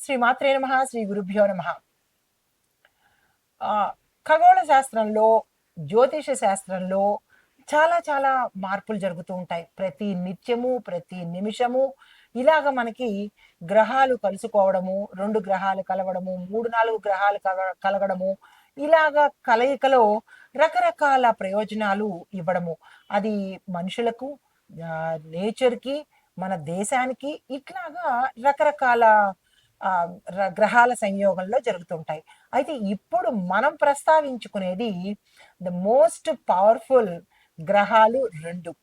శ్రీ మాత్రే నమ శ్రీ గురుభ్యో నమ. ఖగోళ శాస్త్రంలో జ్యోతిష శాస్త్రంలో చాలా చాలా మార్పులు జరుగుతూ ఉంటాయి. ప్రతి నిత్యము ప్రతి నిమిషము ఇలాగ మనకి గ్రహాలు కలుసుకోవడము రెండు గ్రహాలు కలవడము మూడు నాలుగు గ్రహాలు కల- కలగడము ఇలాగ కలయికలో రకరకాల ప్రయోజనాలు ఇవ్వడము. అది మనుషులకు నేచర్కి మన దేశానికి ఇట్లాగా రకరకాల గ్రహాల సంయోగంలో జరుగుతుంటాయి. అయితే ఇప్పుడు మనం ప్రస్తావించుకునేది ద మోస్ట్ పవర్ఫుల్ గ్రహాలు రెండు.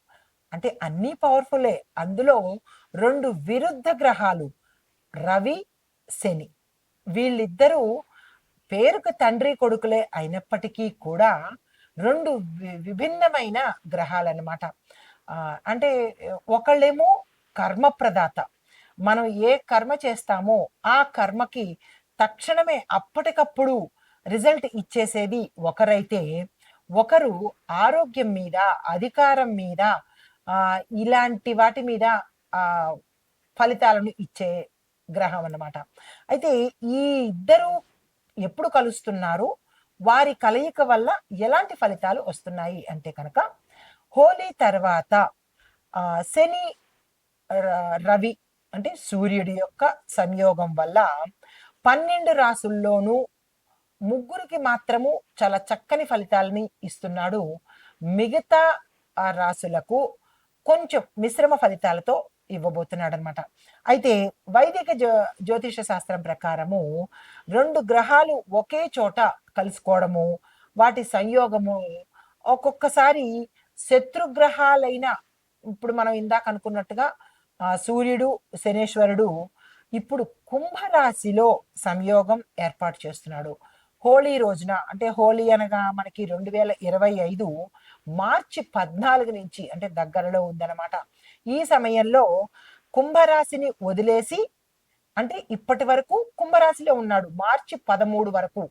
అంటే అన్నీ పవర్ఫులే. అందులో రెండు విరుద్ధ గ్రహాలు రవి శని. వీళ్ళిద్దరూ పేరుకు తండ్రి కొడుకులే అయినప్పటికీ కూడా రెండు వి- విభిన్నమైన గ్రహాలన్నమాట. అంటే ఒకళ్ళేమో కర్మప్రదాత మనం ఏ కర్మ చేస్తామో ఆ కర్మకి తక్షణమే అప్పటికప్పుడు రిజల్ట్ ఇచ్చేసేది ఒకరైతే ఒకరు ఆరోగ్యం మీద అధికారం మీద ఇలాంటి వాటి మీద ఫలితాలను ఇచ్చే గ్రహం అన్నమాట. అయితే ఈ ఇద్దరు ఎప్పుడు కలుస్తున్నారు? వారి కలయిక వల్ల ఎలాంటి ఫలితాలు వస్తున్నాయి అంటే కనుక హోలీ తర్వాత శని రవి అంటే సూర్యుడి యొక్క సంయోగం వల్ల పన్నెండు రాసుల్లోనూ ముగ్గురికి మాత్రము చాలా చక్కని ఫలితాలని ఇస్తున్నాడు. మిగతా ఆ రాసులకు కొంచెం మిశ్రమ ఫలితాలతో ఇవ్వబోతున్నాడు అనమాట అయితే వైదిక జ్యో జ్యోతిష శాస్త్రం ప్రకారము రెండు గ్రహాలు ఒకే చోట కలుసుకోవడము వాటి సంయోగము ఒక్కొక్కసారి శత్రుగ్రహాలైన ఇప్పుడు మనం ఇందాక అనుకున్నట్టుగా ఆ, సూర్యుడు శనేశ్వరుడు ఇప్పుడు కుంభరాశిలో సంయోగం ఏర్పాటు చేస్తున్నాడు. హోళీ రోజున అంటే హోళీ అనగా మనకి రెండు వేల ఇరవై ఐదు మార్చి పద్నాలుగు నుంచి అంటే దగ్గరలో ఉందన్నమాట. ఈ సమయంలో కుంభరాశిని వదిలేసి అంటే ఇప్పటి వరకు కుంభరాశిలో ఉన్నాడు. మార్చి పదమూడు వరకు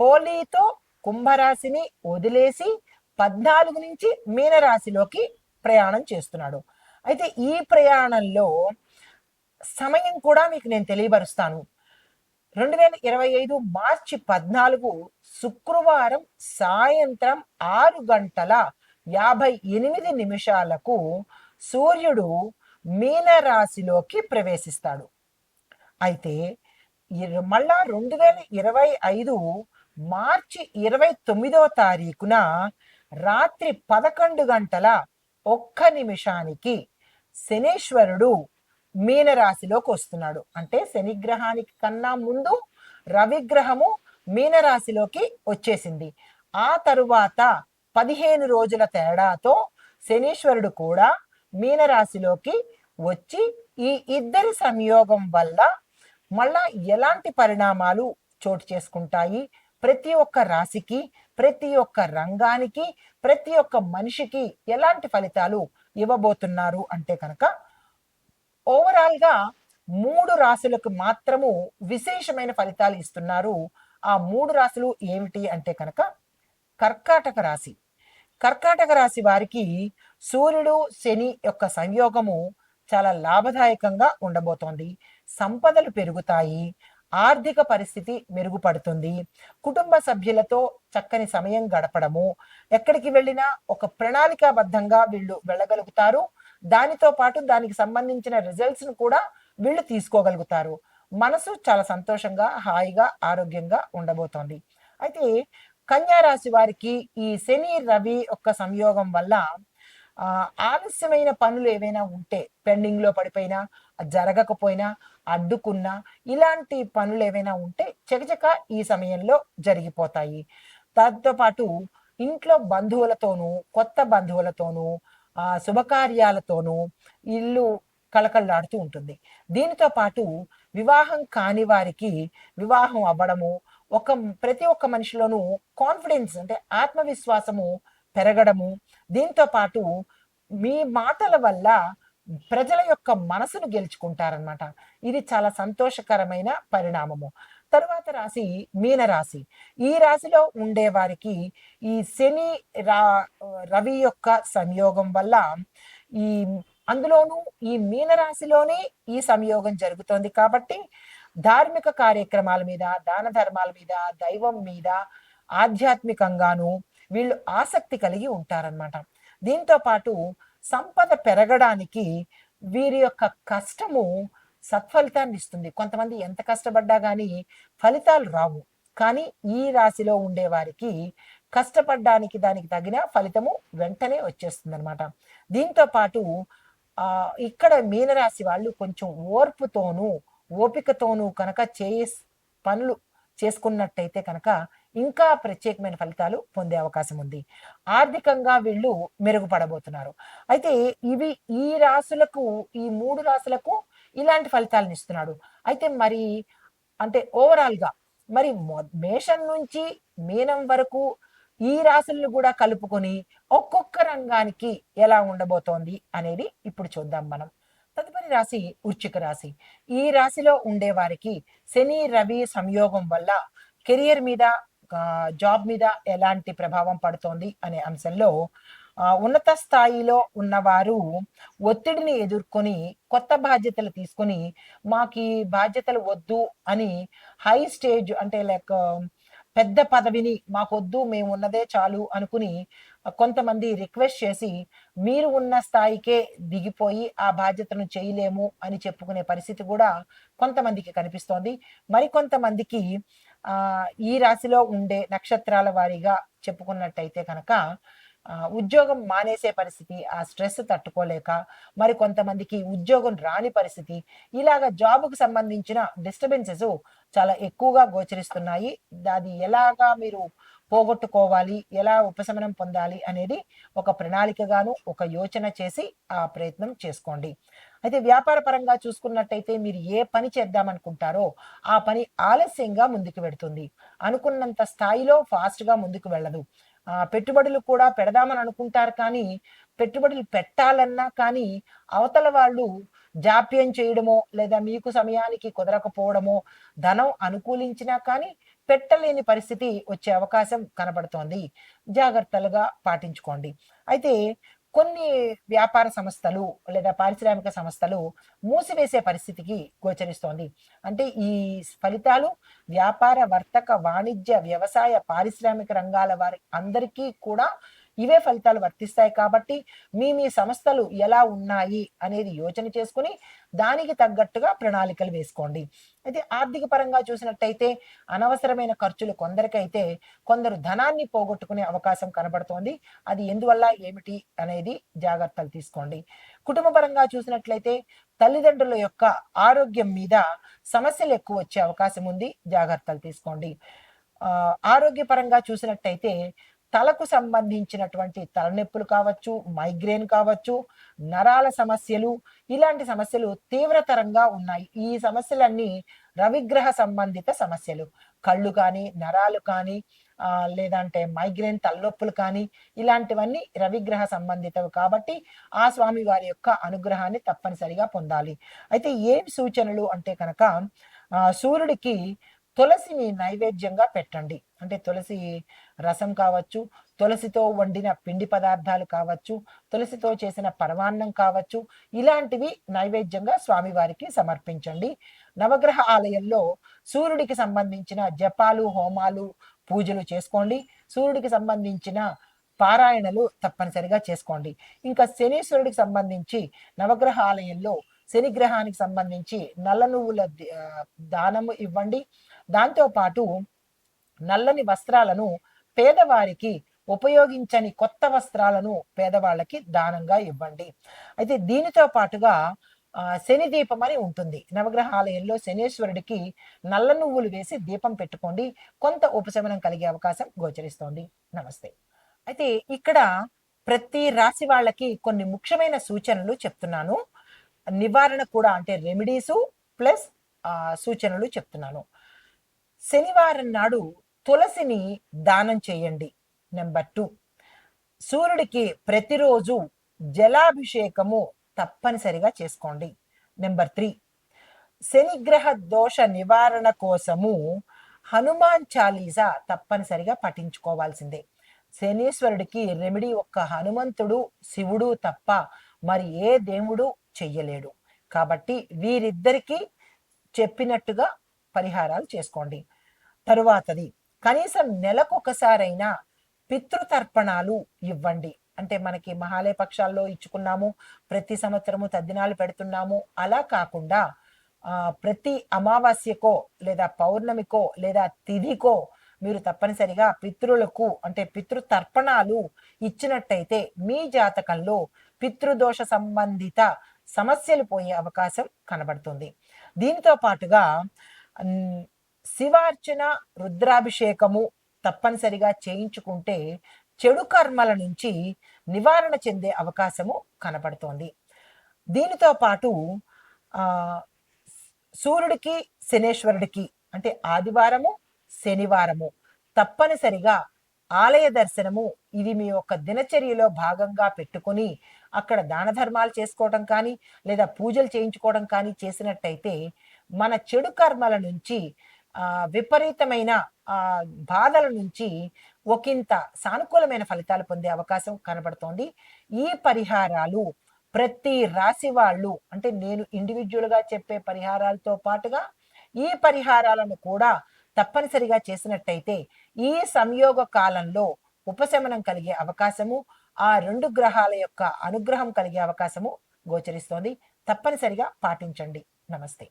హోలీతో కుంభరాశిని వదిలేసి పద్నాలుగు నుంచి మీనరాశిలోకి ప్రయాణం చేస్తున్నాడు. అయితే ఈ ప్రయాణంలో సమయం కూడా మీకు నేను తెలియపరుస్తాను. రెండు వేల ఇరవై ఐదు మార్చి పద్నాలుగు శుక్రవారం సాయంత్రం ఆరు గంటల యాభై ఎనిమిది నిమిషాలకు సూర్యుడు మీనరాశిలోకి ప్రవేశిస్తాడు. అయితే మళ్ళా రెండు వేల ఇరవై ఐదు మార్చి ఇరవై తొమ్మిదో తారీఖున రాత్రి పదకొండు గంటల ఒక్క నిమిషానికి శనేశ్వరుడు మీనరాశిలోకి వస్తున్నాడు. అంటే శనిగ్రహానికి కన్నా ముందు రవిగ్రహము మీనరాశిలోకి వచ్చేసింది. ఆ తరువాత పదిహేను రోజుల తేడాతో శనీశ్వరుడు కూడా మీనరాశిలోకి వచ్చి ఈ ఇద్దరి సంయోగం వల్ల మళ్ళా ఎలాంటి పరిణామాలు చోటు చేసుకుంటాయి? ప్రతి ఒక్క రాశికి ప్రతి ఒక్క రంగానికి ప్రతి ఒక్క మనిషికి ఎలాంటి ఫలితాలు ఇవ్వబోతున్నారు అంటే కనుక ఓవరాల్గా మూడు రాశులకు మాత్రము విశేషమైన ఫలితాలు ఇస్తున్నారు. ఆ మూడు రాశులు ఏమిటి అంటే కనుక కర్కాటక రాశి. కర్కాటక రాశి వారికి సూర్యుడు శని యొక్క సంయోగము చాలా లాభదాయకంగా ఉండబోతోంది. సంపదలు పెరుగుతాయి. ఆర్థిక పరిస్థితి మెరుగుపడుతుంది. కుటుంబ సభ్యులతో చక్కని సమయం గడపడము. ఎక్కడికి వెళ్ళినా ఒక ప్రణాళికాబద్ధంగా వీళ్ళు వెళ్ళగలుగుతారు. దానితో పాటు దానికి సంబంధించిన రిజల్ట్స్ను కూడా వీళ్ళు తీసుకోగలుగుతారు. మనసు చాలా సంతోషంగా హాయిగా ఆరోగ్యంగా ఉండబోతోంది. అయితే కన్యా రాశి వారికి ఈ శని రవి యొక్క సంయోగం వల్ల ఆలస్యమైన పనులు ఏవైనా ఉంటే పెండింగ్లో పడిపోయినా జరగకపోయినా అడ్డుకున్నా ఇలాంటి పనులు ఏవైనా ఉంటే చకచక ఈ సమయంలో జరిగిపోతాయి. దాంతో పాటు ఇంట్లో బంధువులతోనూ కొత్త బంధువులతోనూ ఆ శుభకార్యాలతోనూ ఇల్లు కళకళలాడుతూ ఉంటుంది. దీనితో పాటు వివాహం కాని వారికి వివాహం అవ్వడము ఒక ప్రతి ఒక్క మనిషిలోనూ కాన్ఫిడెన్స్ అంటే ఆత్మవిశ్వాసము పెరగడము దీంతో పాటు మీ మాటల వల్ల ప్రజల యొక్క మనసును గెలుచుకుంటారనమాట ఇది చాలా సంతోషకరమైన పరిణామము. తరువాత రాశి మీనరాశి. ఈ రాశిలో ఉండే వారికి ఈ శని రా రవి యొక్క సంయోగం వల్ల ఈ అందులోనూ ఈ మీనరాశిలోనే ఈ సంయోగం జరుగుతోంది కాబట్టి ధార్మిక కార్యక్రమాల మీద దాన ధర్మాల మీద దైవం మీద ఆధ్యాత్మికంగాను వీళ్ళు ఆసక్తి కలిగి ఉంటారనమాట దీంతో పాటు సంపద పెరగడానికి వీరి యొక్క కష్టము సత్ఫలితాన్ని ఇస్తుంది. కొంతమంది ఎంత కష్టపడ్డా కానీ ఫలితాలు రావు. కానీ ఈ రాశిలో ఉండే వారికి కష్టపడ్డానికి దానికి తగిన ఫలితము వెంటనే వచ్చేస్తుంది అనమాట దీంతో పాటు ఆ ఇక్కడ మీనరాశి వాళ్ళు కొంచెం ఓర్పుతోనూ ఓపికతోనూ కనుక చేయ పనులు చేసుకున్నట్టయితే కనుక ఇంకా ప్రత్యేకమైన ఫలితాలు పొందే అవకాశం ఉంది. ఆర్థికంగా వీళ్ళు మెరుగుపడబోతున్నారు. అయితే ఇవి ఈ రాసులకు ఈ మూడు రాసులకు ఇలాంటి ఫలితాలను ఇస్తున్నాడు. అయితే మరి అంటే ఓవరాల్గా మరి మేషం నుంచి మీనం వరకు ఈ రాశులను కూడా కలుపుకొని ఒక్కొక్క రంగానికి ఎలా ఉండబోతోంది అనేది ఇప్పుడు చూద్దాం మనం. తదుపరి రాశి వృచ్చిక రాశి. ఈ రాశిలో ఉండే వారికి శని రవి సంయోగం వల్ల కెరియర్ మీద జాబ్ మీద ఎలాంటి ప్రభావం పడుతోంది అనే అంశంలో ఉన్నత స్థాయిలో ఉన్నవారు ఒత్తిడిని ఎదుర్కొని కొత్త బాధ్యతలు తీసుకొని మాకు ఈ బాధ్యతలు వద్దు అని హై స్టేజ్ అంటే లైక్ పెద్ద పదవిని మాకొద్దు మేము ఉన్నదే చాలు అనుకుని కొంతమంది రిక్వెస్ట్ చేసి మీరు ఉన్న స్థాయికే దిగిపోయి ఆ బాధ్యతను చేయలేము అని చెప్పుకునే పరిస్థితి కూడా కొంతమందికి కనిపిస్తోంది. మరికొంతమందికి ఈ రాశిలో ఉండే నక్షత్రాల వారీగా చెప్పుకున్నట్టయితే కనుక ఉద్యోగం మానేసే పరిస్థితి ఆ స్ట్రెస్ తట్టుకోలేక మరి కొంతమందికి ఉద్యోగం రాని పరిస్థితి ఇలాగ జాబ్కు సంబంధించిన డిస్టర్బెన్సెస్ చాలా ఎక్కువగా గోచరిస్తున్నాయి. అది ఎలాగా మీరు పోగొట్టుకోవాలి ఎలా ఉపశమనం పొందాలి అనేది ఒక ప్రణాళికగాను ఒక యోచన చేసి ఆ ప్రయత్నం చేసుకోండి. అయితే వ్యాపార పరంగా చూసుకున్నట్టయితే మీరు ఏ పని చేద్దామనుకుంటారో ఆ పని ఆలస్యంగా ముందుకు వెడుతుంది. అనుకున్నంత స్థాయిలో ఫాస్ట్గా ముందుకు వెళ్ళదు. పెట్టుబడులు కూడా పెడదామని అనుకుంటారు కానీ పెట్టుబడులు పెట్టాలన్నా కానీ అవతల వాళ్ళు జాప్యం చేయడమో లేదా మీకు సమయానికి కుదరకపోవడమో ధనం అనుకూలించినా కానీ పెట్టలేని పరిస్థితి వచ్చే అవకాశం కనబడుతోంది. జాగ్రత్తలుగా పాటించుకోండి. అయితే కొన్ని వ్యాపార సంస్థలు లేదా పారిశ్రామిక సంస్థలు మూసివేసే పరిస్థితికి గోచరిస్తోంది. అంటే ఈ ఫలితాలు వ్యాపార వర్తక వాణిజ్య వ్యవసాయ పారిశ్రామిక రంగాల వారి అందరికీ కూడా ఇవే ఫలితాలు వర్తిస్తాయి కాబట్టి మీ మీ సంస్థలు ఎలా ఉన్నాయి అనేది యోచన చేసుకుని దానికి తగ్గట్టుగా ప్రణాళికలు వేసుకోండి. అయితే ఆర్థిక పరంగా చూసినట్టయితే అనవసరమైన ఖర్చులు కొందరికైతే కొందరు ధనాన్ని పోగొట్టుకునే అవకాశం కనబడుతోంది. అది ఎందువల్ల ఏమిటి అనేది జాగ్రత్తలు తీసుకోండి. కుటుంబ పరంగా చూసినట్లయితే తల్లిదండ్రుల యొక్క ఆరోగ్యం మీద సమస్యలు ఎక్కువ వచ్చే అవకాశం ఉంది. జాగ్రత్తలు తీసుకోండి. ఆరోగ్యపరంగా చూసినట్టయితే తలకు సంబంధించినటువంటి తలనొప్పులు కావచ్చు మైగ్రేన్ కావచ్చు నరాల సమస్యలు ఇలాంటి సమస్యలు తీవ్రతరంగా ఉన్నాయి. ఈ సమస్యలన్నీ రవిగ్రహ సంబంధిత సమస్యలు. కళ్ళు కానీ నరాలు కానీ లేదంటే మైగ్రేన్ తలనొప్పులు కానీ ఇలాంటివన్నీ రవిగ్రహ సంబంధితవి కాబట్టి ఆ స్వామి వారి యొక్క అనుగ్రహాన్ని తప్పనిసరిగా పొందాలి. అయితే ఏం సూచనలు అంటే కనుక సూర్యుడికి తులసిని నైవేద్యంగా పెట్టండి. అంటే తులసి రసం కావచ్చు తులసితో వండిన పిండి పదార్థాలు కావచ్చు తులసితో చేసిన పరమాన్నం కావచ్చు ఇలాంటివి నైవేద్యంగా స్వామివారికి సమర్పించండి. నవగ్రహ ఆలయంలో సూర్యుడికి సంబంధించిన జపాలు హోమాలు పూజలు చేసుకోండి. సూర్యుడికి సంబంధించిన పారాయణలు తప్పనిసరిగా చేసుకోండి. ఇంకా శనీశ్వరుడికి సంబంధించి నవగ్రహ ఆలయంలో శనిగ్రహానికి సంబంధించి నల్ల నువ్వుల దానము ఇవ్వండి. దాంతోపాటు నల్లని వస్త్రాలను పేదవారికి ఉపయోగించని కొత్త వస్త్రాలను పేదవాళ్ళకి దానంగా ఇవ్వండి. అయితే దీనితో పాటుగా శని దీపం అని ఉంటుంది. నవగ్రహాలయంలో శనేశ్వరుడికి నల్ల నువ్వులు వేసి దీపం పెట్టుకోండి. కొంత ఉపశమనం కలిగే అవకాశం గోచరిస్తోంది. నమస్తే. అయితే ఇక్కడ ప్రతి రాశి వాళ్ళకి కొన్ని ముఖ్యమైన సూచనలు చెప్తున్నాను. నివారణ కూడా అంటే రెమెడీసు ప్లస్ సూచనలు చెప్తున్నాను. శనివారం నాడు తులసిని దానం చేయండి. Number two. సూర్యుడికి ప్రతిరోజు జలాభిషేకము తప్పనిసరిగా చేసుకోండి. Number three. శనిగ్రహ దోష నివారణ కోసము హనుమాన్ చాలీసా తప్పనిసరిగా పఠించుకోవాల్సిందే. శనీశ్వరుడికి రెమిడి ఒక్క హనుమంతుడు శివుడు తప్ప మరి ఏ దేవుడు చెయ్యలేడు. కాబట్టి వీరిద్దరికీ చెప్పినట్టుగా పరిహారాలు చేసుకోండి. తరువాతది. కనీసం నెలకు ఒకసారైనా పితృతర్పణాలు ఇవ్వండి. అంటే మనకి మహాలయ పక్షాల్లో ఇచ్చుకున్నాము ప్రతి సంవత్సరము తద్దినాలు పెడుతున్నాము. అలా కాకుండా ప్రతి అమావాస్యకో లేదా పౌర్ణమికో లేదా తిథికో మీరు తప్పనిసరిగా పితృలకు అంటే పితృతర్పణాలు ఇచ్చినట్టయితే మీ జాతకంలో పితృదోష సంబంధిత సమస్యలు పోయే అవకాశం కనబడుతుంది. దీనితో పాటుగా శివార్చన రుద్రాభిషేకము తప్పనిసరిగా చేయించుకుంటే చెడు కర్మల నుంచి నివారణ చెందే అవకాశము కనబడుతోంది. దీనితో పాటు సూర్యుడికి శనేశ్వరుడికి అంటే ఆదివారము శనివారము తప్పనిసరిగా ఆలయ దర్శనము ఇది మీ యొక్క దినచర్యలో భాగంగా పెట్టుకొని అక్కడ దాన ధర్మాలు చేసుకోవడం కానీ లేదా పూజలు చేయించుకోవడం కానీ చేసినట్టయితే మన చెడు కర్మల నుంచి విపరీతమైన బాధల నుంచి ఒకంత సానుకూలమైన ఫలితాలు పొందే అవకాశం కనబడుతోంది. ఈ పరిహారాలు ప్రతి రాశి వాళ్ళు అంటే నేను ఇండివిజువల్గా చెప్పే పరిహారాలతో పాటుగా ఈ పరిహారాలను కూడా తప్పనిసరిగా చేసినట్టయితే ఈ సంయోగ కాలంలో ఉపశమనం కలిగే అవకాశము ఆ రెండు గ్రహాల యొక్క అనుగ్రహం కలిగే అవకాశము గోచరిస్తోంది. తప్పనిసరిగా పాటించండి. నమస్తే.